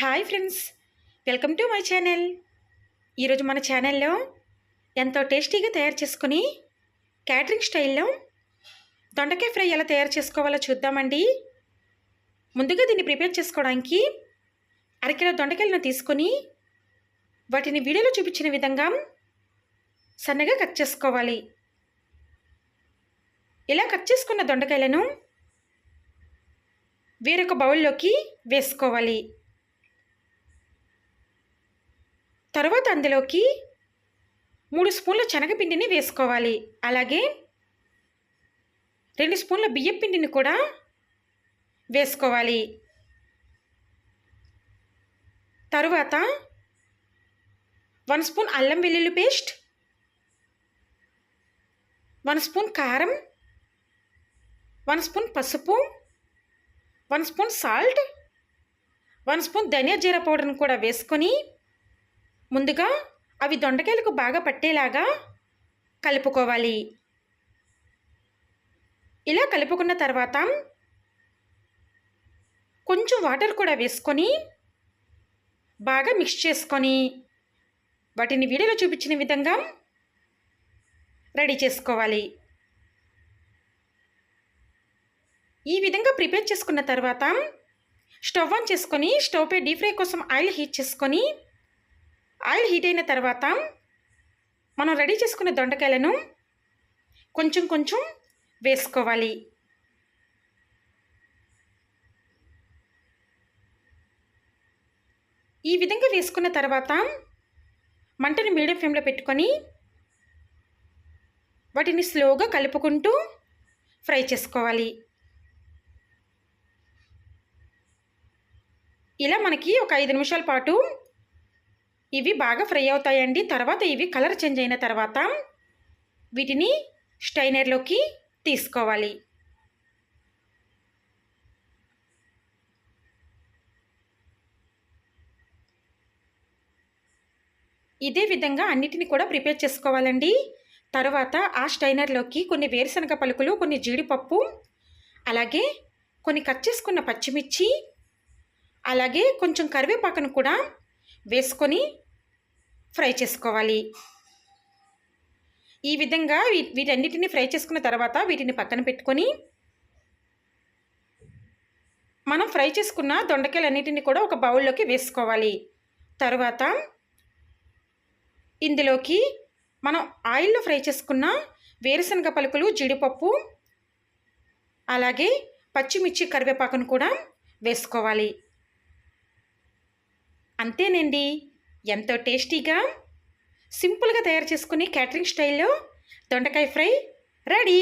Hi friends welcome to my channel. ఈరోజు మన ఛానల్లో ఎంతో టేస్టీగా తయారు చేసుకుని క్యాటరింగ్ స్టైల్లో దొండకాయ ఫ్రై ఎలా తయారు చేసుకోవాలో చూద్దామండి. ముందుగా దీన్ని ప్రిపేర్ చేసుకోవడానికి అరకిలో దొండకాయలను తీసుకొని వాటిని వీడియోలో చూపించిన విధంగా సన్నగా కట్ చేసుకోవాలి. ఇలా కట్ చేసుకున్న దొండకాయలను వేరొక బౌల్లోకి వేసుకోవాలి. తర్వాత అందులోకి మూడు స్పూన్ల శనగపిండిని వేసుకోవాలి. అలాగే రెండు స్పూన్ల బియ్యం పిండిని కూడా వేసుకోవాలి. తరువాత వన్ స్పూన్ అల్లం వెల్లుల్లి పేస్ట్ వన్ స్పూన్ కారం వన్ స్పూన్ పసుపు one spoon salt one spoon ధనియా జీర పౌడర్ని కూడా వేసుకొని ముందుగా అవి దొండకాయలకు బాగా పట్టేలాగా కలుపుకోవాలి. ఇలా కలుపుకున్న తర్వాత కొంచెం వాటర్ కూడా వేసుకొని బాగా మిక్స్ చేసుకొని వాటిని వీడియోలో చూపించిన విధంగా రెడీ చేసుకోవాలి. ఈ విధంగా ప్రిపేర్ చేసుకున్న తర్వాత స్టవ్ ఆన్ చేసుకొని స్టవ్పై డీప్ ఫ్రై కోసం ఆయిల్ హీట్ చేసుకొని ఆయిల్ హీట్ అయిన తర్వాత మనం రెడీ చేసుకున్న దొండకాయలను కొంచెం కొంచెం వేసుకోవాలి. ఈ విధంగా వేసుకున్న తర్వాత మంటను మీడియం ఫ్లేమ్లో పెట్టుకొని వాటిని స్లోగా కలుపుకుంటూ ఫ్రై చేసుకోవాలి. ఇలా మనకి ఒక ఐదు నిమిషాల పాటు ఇవి బాగా ఫ్రై అవుతాయండి. తర్వాత ఇవి కలర్ చేంజ్ అయిన తర్వాత వీటిని స్టైనర్లోకి తీసుకోవాలి. ఇదే విధంగా అన్నిటిని కూడా ప్రిపేర్ చేసుకోవాలండి. తర్వాత ఆ స్టైనర్లోకి కొన్ని వేరుశనగ పలుకులు కొన్ని జీడిపప్పు అలాగే కొన్ని కట్ చేసుకున్న పచ్చిమిర్చి అలాగే కొంచెం కరివేపాకును కూడా వేసుకొని ఫ్రై చేసుకోవాలి. ఈ విధంగా వీటన్నిటిని ఫ్రై చేసుకున్న తర్వాత వీటిని పక్కన పెట్టుకొని మనం ఫ్రై చేసుకున్న దొండకాయలన్నిటిని కూడా ఒక బౌల్లోకి వేసుకోవాలి. తర్వాత ఇందులోకి మనం ఆయిల్లో ఫ్రై చేసుకున్న వేరుశనగ పలుకులు జీడిపప్పు అలాగే పచ్చిమిర్చి కరివేపాకును కూడా వేసుకోవాలి. అంతేనండి. ఎంతో టేస్టీగా సింపుల్గా తయారు చేసుకుని క్యాటరింగ్ స్టైల్లో దొండకాయ ఫ్రై రెడీ.